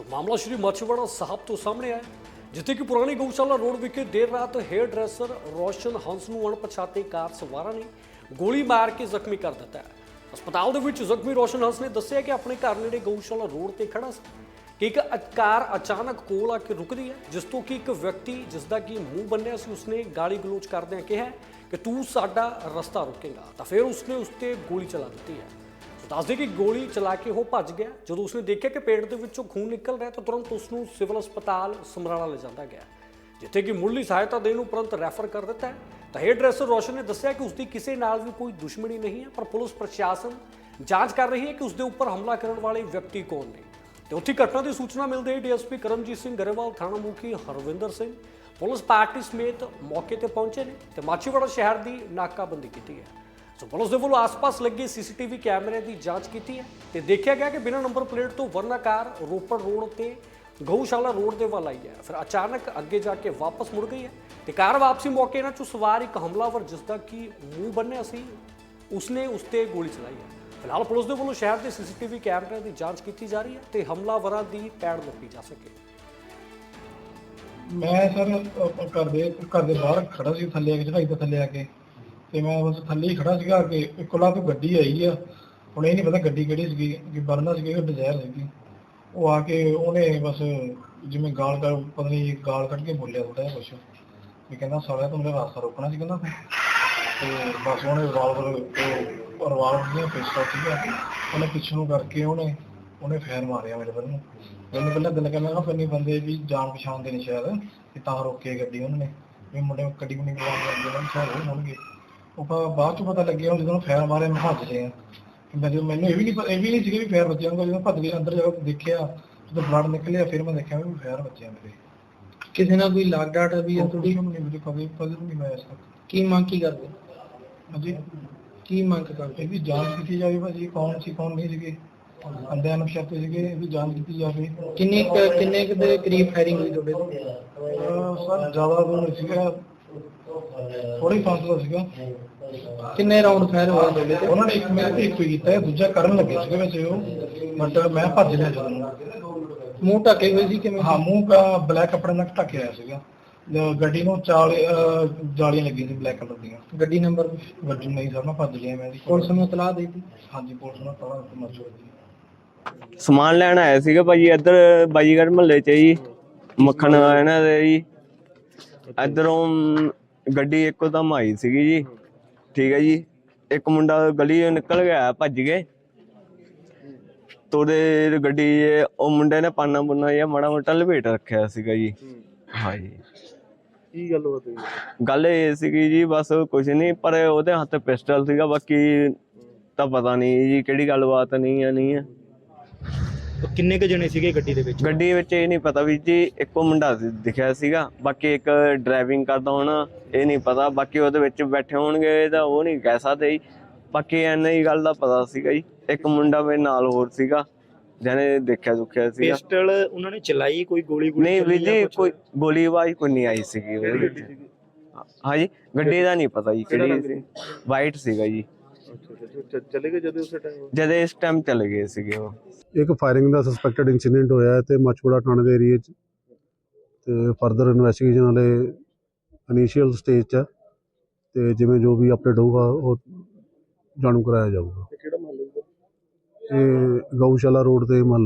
ਸੋ ਮਾਮਲਾ ਸ਼੍ਰੀ ਮੱਛਵਾੜਾ ਸਾਹਿਬ ਤੋਂ ਸਾਹਮਣੇ ਆਇਆ ਜਿੱਥੇ ਕਿ ਪੁਰਾਣੀ ਗਊਸ਼ਾਲਾ ਰੋਡ ਵਿਖੇ ਦੇਰ ਰਾਤ ਹੇਅਰ ਡਰੈਸਰ ਰੋਸ਼ਨ ਹੰਸ ਨੂੰ ਅਣਪਛਾਤੇ ਕਾਰ ਸਵਾਰਾਂ ਨੇ ਗੋਲੀ ਮਾਰ ਕੇ ਜ਼ਖਮੀ ਕਰ ਦਿੱਤਾ ਹੈ ਹਸਪਤਾਲ ਦੇ ਵਿੱਚ ਜ਼ਖਮੀ ਰੋਸ਼ਨ ਹੰਸ ਨੇ ਦੱਸਿਆ ਕਿ ਆਪਣੇ ਘਰ ਨੇੜੇ ਗਊਸ਼ਾਲਾ ਰੋਡ ਤੇ ਖੜਾ ਸੀ ਕਿ ਇੱਕ ਅ- ਕਾਰ ਅਚਾਨਕ ਕੋਲ ਆ ਕੇ ਰੁਕਦੀ ਹੈ ਜਿਸ ਤੋਂ ਕਿ ਇੱਕ ਵਿਅਕਤੀ ਜਿਸ ਦਾ ਕਿ ਮੂੰਹ ਬੰਨਿਆ ਸੀ ਉਸਨੇ ਗਾਲੀ ਗਲੋਚ ਕਰਦਿਆਂ ਕਿਹਾ ਕਿ ਤੂੰ ਸਾਡਾ ਰਸਤਾ ਰੋਕੇਗਾ ਤਾਂ ਫਿਰ ਉਸਨੇ ਉਸ ਤੇ ਗੋਲੀ ਚਲਾ ਦਿੱਤੀ ਹੈ ਦੱਸਦੇ ਕਿ ਗੋਲੀ ਚਲਾ ਕੇ ਉਹ ਭੱਜ ਗਿਆ। ਜਦੋਂ ਉਸਨੇ ਦੇਖਿਆ ਕਿ ਪੇਟ ਦੇ ਵਿੱਚੋਂ ਖੂਨ ਨਿਕਲ ਰਿਹਾ ਤਾਂ ਤੁਰੰਤ ਉਸ ਨੂੰ ਸਿਵਲ ਹਸਪਤਾਲ ਸਮਰਾਲਾ ਲਿਜਾਂਦਾ ਗਿਆ। ਜਿੱਥੇ ਕਿ ਮੁੱਢਲੀ ਸਹਾਇਤਾ ਦੇਣ ਨੂੰ ਤੁਰੰਤ ਰੈਫਰ ਕਰ ਦਿੱਤਾ ਹੈ। ਤਾਂ ਹੇਅਰ ਡਰੈਸਰ ਰੋਸ਼ਨ ਨੇ ਦੱਸਿਆ ਕਿ ਉਸਦੀ ਕਿਸੇ ਨਾਲ ਵੀ ਕੋਈ ਦੁਸ਼ਮਣੀ ਨਹੀਂ ਹੈ, ਪਰ ਪੁਲਿਸ ਪ੍ਰਸ਼ਾਸਨ ਜਾਂਚ ਕਰ ਰਹੀ ਹੈ ਕਿ ਉਸਦੇ ਉੱਪਰ ਹਮਲਾ ਕਰਨ ਵਾਲੇ ਵਿਅਕਤੀ ਕੌਣ ਨੇ। ਤੇ ਉੱਥੇ ਘਟਨਾ ਦੀ ਸੂਚਨਾ ਮਿਲਦੇ ਹੀ ਡੀਐਸਪੀ ਕਰਮਜੀਤ ਸਿੰਘ ਗਰੇਵਾਲ, ਥਾਣਾ ਮੁਖੀ ਹਰਵਿੰਦਰ ਸਿੰਘ, ਪੁਲਿਸ ਪਾਰਟੀ ਸਮੇਤ ਮੌਕੇ ਤੇ ਪਹੁੰਚੇ ਨੇ ਤੇ ਮਾਛੀਵਾੜਾ ਸ਼ਹਿਰ ਦੀ ਨਾਕਾਬੰਦੀ ਕੀਤੀ ਹੈ। ਸੋ ਪੁਲਿਸ ਦੇ ਵੱਲੋਂ ਆਸ-ਪਾਸ ਲੱਗੇ ਸੀਸੀਟੀਵੀ ਕੈਮਰੇ ਦੀ ਜਾਂਚ ਕੀਤੀ ਹੈ ਤੇ ਦੇਖਿਆ ਗਿਆ ਕਿ ਬਿਨਾਂ ਨੰਬਰ ਪਲੇਟ ਤੋਂ ਵਰਨਾ ਕਾਰ ਰੋਪੜ ਰੋਡ ਤੇ ਗਊਸ਼ਾਲਾ ਰੋਡ ਦੇ ਵੱਲ ਆਈ ਹੈ। ਫਿਰ ਅਚਾਨਕ ਅੱਗੇ ਜਾ ਕੇ ਵਾਪਸ ਮੁੜ ਗਈ ਹੈ ਤੇ ਕਾਰ ਵਾਪਸੀ ਮੌਕੇ ਇਹਨਾਂ ਚੋਂ ਸਵਾਰ ਇੱਕ ਹਮਲਾਵਰ ਜਿਸ ਦਾ ਕਿ ਮੂੰਹ ਬੰਨਿਆ ਸੀ, ਉਸਨੇ ਉਸ ਤੇ ਗੋਲੀ ਚਲਾਈ ਹੈ। ਫਿਲਹਾਲ ਪੁਲਿਸ ਦੇ ਵੱਲੋਂ ਸ਼ਹਿਰ ਦੇ ਸੀਸੀਟੀਵੀ ਕੈਮਰਿਆਂ ਦੀ ਜਾਂਚ ਕੀਤੀ ਜਾ ਰਹੀ ਹੈ ਤੇ ਹਮਲਾਵਰਾਂ ਦੀ ਪੈੜ ਲੱਭੀ ਜਾ ਸਕੇ। ਮੈਂ ਸਰ ਘਰ ਦੇ ਘਰ ਦੇ ਬਾਹਰ ਖੜਾ ਸੀ ਥੱਲੇ ਆ ਕੇ ਚੜਾਈ ਤੋਂ ਥੱਲੇ ਆ ਕੇ। ਤੇ ਮੈਂ ਬਸ ਥੱਲੇ ਹੀ ਖੜਾ ਸੀਗਾ ਕਿ ਇੱਕਲਾ ਤੋਂ ਗੱਡੀ ਆਈ ਆ। ਹੁਣ ਇਹ ਨਹੀਂ ਪਤਾ ਗੱਡੀ ਕਿਹੜੀ ਸੀਗੀ, ਕਿ ਵਰਨਾ ਸੀਗੀ ਕਿ ਡਿਜ਼ਾਇਰ ਸੀਗੀ। ਉਹ ਆ ਕੇ ਉਹਨੇ ਬਸ ਜਿਵੇਂ ਗਾਲ ਕਰ ਪਤਾ ਨਹੀਂ ਗਾਲ ਕੱਢ ਕੇ ਬੋਲਿਆ ਥੋੜਾ ਜਿਹਾ ਕੁਛ। ਵੀ ਕਹਿੰਦਾ ਸਾਲਿਆ ਤੂੰ ਮੇਰਾ ਰਾਸਤਾ ਰੋਕਣਾ ਸੀ ਕਹਿੰਦਾ। ਤੂੰ। ਤੇ ਬਸ ਉਹਨੇ ਰਿਵਾਲਵਰ ਤੇ ਰਿਵਾਲਵਰ ਦੀਆਂ ਪਿਸਤੌਲ ਸੀਗਾ ਉਹਨੇ ਪਿੱਛੇ ਨੂੰ ਕਰਕੇ ਉਹਨੇ ਉਹਨੇ ਫੇਰ ਮਾਰਿਆ ਮੇਰੇ ਵੱਲ ਨੂੰ। ਮੈਨੂੰ ਪਹਿਲਾਂ ਦਿਲ ਕਹਿੰਦਾ ਨਾ ਫੰਨੀ ਬੰਦੇ ਵੀ ਜਾਣ ਪਛਾਣ ਦੇ ਨੇ ਸ਼ਾਇਦ ਕਿ ਤਾਂ ਰੋਕੇ ਗੱਡੀ ਉਹਨਾਂ। ਨੇ ਵੀ ਮੁੰਡੇ ਨੂੰ ਨਹੀਂ ਬੁਲਾਉਣ ਉਹਨਾਂ ਨੂੰ ਸ਼ਾਇਦ ਹੋਣਗੇ। ਬਾ- ਬਾਅਦ ਚ ਪਤਾ ਲੱਗਿਆ ਉਹ ਜਦੋਂ ਫੇਰ ਮਾਰਿਆ ਮੈਂ ਭੱਜ ਗਿਆ ਮੈਂ ਜਦੋਂ ਮੈਨੂੰ ਇਹ ਵੀ ਨਹੀਂ ਇਹ ਵੀ ਨਹੀਂ ਸੀ ਵੀ ਫੇਰ ਵੱਜਿਆਗਾ ਜਦੋਂ ਭੱਜ ਕੇ ਅੰਦਰ ਜਾ ਕੇ ਦੇਖਿਆ ਜਦੋਂ ਬਲੱਡ ਨਿਕਲਿਆ ਫਿਰ ਮੈਂ ਦੇਖਿਆ ਵੀ ਫੇਰ ਵੱਜਿਆ ਮੇਰੇ। ਕਿਸੇ ਨਾਲ ਕੋਈ ਲਾਗ ਡਾਟ ਵੀ ਥੋੜੀ ਨਹੀਂ ਮੈਨੂੰ ਕਦੇ ਪਤਾ ਨਹੀਂ ਇਸ ਤੱਕ ਕੀ ਮੰਗ ਕੀ ਕਰਦੇ? ਹਾਂਜੀ? ਕੀ ਮੰਗ ਕਰਦੇ? ਇਹਦੀ ਜਾਂਚ ਕੀਤੀ ਜਾਵੇ ਭਾਜੀ ਕੌਣ ਸੀ ਕੌਣ ਨਹੀਂ ਸੀਗੇ। ਅੰਦਿਆਂ ਨਸ਼ਾਤੇ ਸੀਗੇ ਇਹਦੀ ਜਾਂਚ ਕੀਤੀ ਜਾਵੇ। ਕਿੰਨੇ ਕਿੰਨੇ ਦੇ ਕਰੀਬ ਫਾਇਰਿੰਗ ਹੋਈ ਤੁਹਾਡੇ ਤੋਂ? ਸਰ ਜ਼ਿਆਦਾ ਨਹੀਂ ਸੀਗਾ। ਥੋੜੀ ਫਾਸਲਾ ਸੀਗਾ। ਕਿੰਨੇ ਰਾਉਂਡ ਫਾਇਰ ਹੋਏ ਤੁਹਾਡੇ ਤੇ ਉਹਨਾਂ ਨੇ ਇੱਕ ਮੇਰੇ ਤੇ ਇੱਕ ਹੀ ਕੀਤਾ ਹੈ, ਦੂਜਾ ਕਰਨ ਲੱਗੇ ਸੀਗੇ ਵੈਸੇ ਉਹ। ਬਟ ਮੈਂ ਭੱਜ ਲਿਆ ਜਦੋਂ। ਮੂੰਹ ਢੱਕੇ ਹੋਏ ਸੀ ਕਿਵੇਂ? ਹਾਂ ਮੂੰਹ ਦਾ ਬਲੈਕ ਕੱਪੜੇ ਨਾਲ ਢੱਕਿਆ ਹੋਇਆ ਸੀਗਾ। ਜ- ਗੱਡੀ ਨੂੰ ਚਾਲ ਅਹ, ਜਾਲੀਆਂ ਲੱਗੀਆਂ ਸੀ ਬਲੈਕ ਕਲਰ ਦੀਆਂ। ਗੱਡੀ ਨੰਬਰ ਗੱਡੀ ਨਹੀਂ ਸਰ ਮੈਂ ਭੱਜ ਲਿਆ ਮੈਂ ਇਹਦੀ। ਪੁਲਿਸ ਨੂੰ ਇਤਲਾਹ ਦੇ ਦਿੱਤੀ? ਹਾਂਜੀ ਪੁਲਿਸ ਨੂੰ ਪਤਾ ਮਰਜ਼ੀ ਸਮਾਨ ਲੈਣ ਆਇਆ ਸੀਗਾ ਭਾਜੀ ਇੱਧਰ ਬਾਜੀਗਰ ਮਹੱਲੇ 'ਚ ਜੀ ਮੱਖਣ ਇਹਨਾਂ ਦੇ ਜੀ। ਇੱਧਰੋਂ ਗੱਡੀ ਇੱਕੋ ਦਮ ਆਈ ਸੀਗੀ ਜੀ। ਠੀਕ ਹੈ ਜੀ। ਇੱਕ ਮੁੰਡਾ ਗਲੀ 'ਚੋਂ ਨਿਕਲ ਗਿਆ ਭੱਜ ਗਏ। ਤੋੜੇ ਗੱਡੀ ਉਹ ਮੁੰਡੇ ਨੇ ਪਾਨਾ ਪੁੰਨਾ ਜਿਹਾ ਮਾੜਾ ਮੋਟਾ ਲਪੇਟ ਰੱਖਿਆ ਸੀਗਾ ਜੀ। ਹਾਂ ਜੀ। ਕੀ ਗੱਲ ਹੋਈ ਗੱਲ ਇਹ ਸੀਗੀ ਜੀ ਬਸ ਕੁਝ ਨਹੀਂ ਪਰ ਉਹਦੇ ਹੱਥ ਪਿਸਟਲ ਸੀਗਾ ਬਾਕੀ ਤਾਂ ਪਤਾ ਨਹੀਂ ਜੀ ਕਿਹੜੀ ਗੱਲਬਾਤ ਨਹੀਂ ਆ ਨਹੀਂ ਆ। ਕਿੰਨੇ ਕੁ ਜਣੇ ਸੀਗੇ ਗੱਡੀ ਦੇ ਵਿੱਚ? ਗੱਡੀ ਵਿੱਚ ਇਹ ਨਹੀਂ ਪਤਾ ਵੀ ਜੀ ਇੱਕੋ ਮੁੰਡਾ ਸੀ ਦਿਖਿਆ ਸੀਗਾ। ਬਾਕੀ ਇੱਕ ਡਰਾਈਵਿੰਗ ਕਰਦਾ ਹੋਣਾ ਇਹ ਨਹੀਂ ਪਤਾ। ਬਾਕੀ ਉਹਦੇ ਵਿੱਚ ਬੈਠੇ ਹੋਣਗੇ ਤਾਂ ਉਹ ਨਹੀਂ ਕਹਿ ਸਕਦੇ ਜੀ। ਬਾਕੀ ਐਨਾ ਹੀ ਗੱਲ ਦਾ ਪਤਾ ਸੀਗਾ ਜੀ। ਇੱਕ ਮੁੰਡਾ ਮੇਰੇ ਨਾਲ ਹੋਰ ਸੀਗਾ ਜਿਹਨੇ ਦੇਖਿਆ ਦੁਖਿਆ ਸੀਗਾ। ਪਿਸਟਲ ਉਹਨਾਂ ਨੇ ਚਲਾਈ ਕੋਈ ਗੋਲੀ ਗੋਲੀ ਨਹੀਂ ਵੀ ਜੀ ਕੋਈ ਗੋਲੀ ਆਵਾਜ਼ ਕੋਈ ਨਹੀਂ ਆਈ ਸੀਗੀ ਉਹਦੇ ਵਿੱਚ। ਹਾਂਜੀ ਗੱਡੀ ਦਾ ਨਹੀਂ ਪਤਾ ਜੀ ਕਿਹੜੀ ਸੀ। ਵਾਈਟ ਸੀਗਾ ਜੀ। ਚਲੇ ਗਏ ਜਦੋਂ ਉਸ ਟਾਈਮ ਜਦ ਇਸ ਟਾਈਮ ਚਲੇ ਗਏ ਸੀਗੇ ਉਹ। ਇੱਕ ਫਾਇਰਿੰਗ ਦਾ ਸਸਪੈਕਟਡ ਇਨਸੀਡੈਂਟ ਹੋਇਆ ਹੈ ਤੇ ਮਚੂੜਾ ਥਾਣੇ ਦੇ ਏਰੀਏ 'ਚ। ਤੇ ਫਰਦਰ ਇਨਵੈਸਟੀਗੇਸ਼ਨ ਵਾਲੇ ਇਨੀਸ਼ੀਅਲ ਸਟੇਜ 'ਚ ਹੈ ਤੇ ਜਿਵੇਂ ਜੋ ਵੀ ਅਪਡੇਟ ਹੋਊਗਾ ਉਹ ਜਾਣੂ ਕਰਾਇਆ ਜਾਊਗਾ। ਕਿਹੜਾ ਮਹੱਲੇ ਇਹ ਗਊਸ਼ਾਲਾ ਰੋਡ ਤੇ ਮਹੱਲਾ।